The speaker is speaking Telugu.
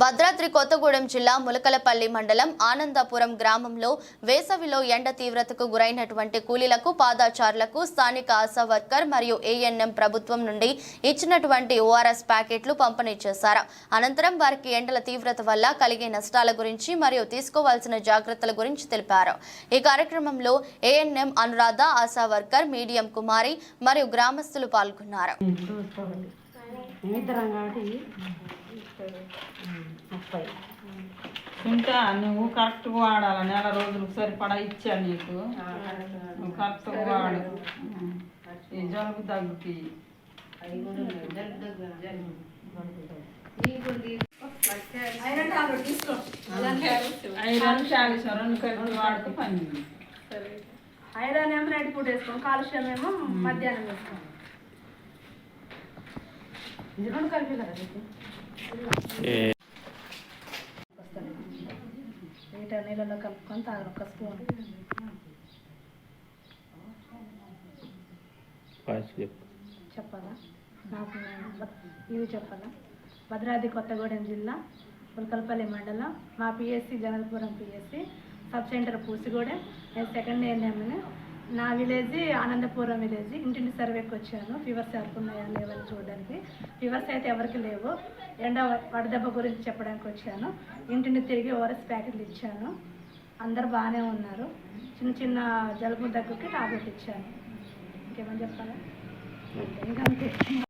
భద్రాద్రి కొత్తగూడెం జిల్లా ములకలపల్లి మండలం ఆనందపురం గ్రామంలో వేసవిలో ఎండ తీవ్రతకు గురైనటువంటి కూలీలకు పాదాచారులకు స్థానిక ఆశా వర్కర్ మరియు ఏఎన్ఎం ప్రభుత్వం నుండి ఇచ్చినటువంటి ఓఆర్ఎస్ ప్యాకెట్లు పంపిణీ చేశారు. అనంతరం వారికి ఎండల తీవ్రత వల్ల కలిగే నష్టాల గురించి మరియు తీసుకోవాల్సిన జాగ్రత్తల గురించి తెలిపారు. ఈ కార్యక్రమంలో ANM Anuradha ASHA worker medium Kumari మరియు గ్రామస్తులు పాల్గొన్నారు. ముప్పై ఇంకా నువ్వు కరెక్ట్గా వాడాలి? నెల రోజులకు సరిపడా ఇచ్చా నీకు? నువ్వు కరెక్ట్గా వాడు. ఈ జలుబు దగ్గుకి ఐరన్ క్యాల్షియం. రెండు కలిపి వాడుతూ పని. ఐరన్ ఏమో నైట్ పూట వేసుకోం. కాలుష్యం ఏమో మధ్యాహ్నం వేసుకోం. ఇది రెండు కలిపి కదా నీళ్ళలో కలుపుకొని తాగను ఒక స్పూన్. చెప్పాలా? నాకు ఇది చెప్పాలా? భద్రాద్రి కొత్తగూడెం జిల్లా ఉల్కలపల్లి మండలం మా PSC Janalpuram PSC sub centre Pusigudem. నేను సెకండ్ ఏఎన్ఎంని నా విలేజ్ ఆనందపురం విలేజ్. ఇంటింటి సర్వేకి వచ్చాను ఫీవర్స్ ఎవరికి ఉన్నాయా లేవని చూడడానికి. ఫీవర్స్ అయితే ఎవరికి లేవు. ఎండ వడదెబ్బ గురించి చెప్పడానికి వచ్చాను ఇంటిని తిరిగి ఓఆర్ఎస్ ప్యాకెట్లు ఇచ్చాను. అందరు బాగానే ఉన్నారు. చిన్న చిన్న జలుబు దగ్గుకి టాబ్లెట్ ఇచ్చాను ఇంకేమని చెప్పాలా? ఇంకా అంతే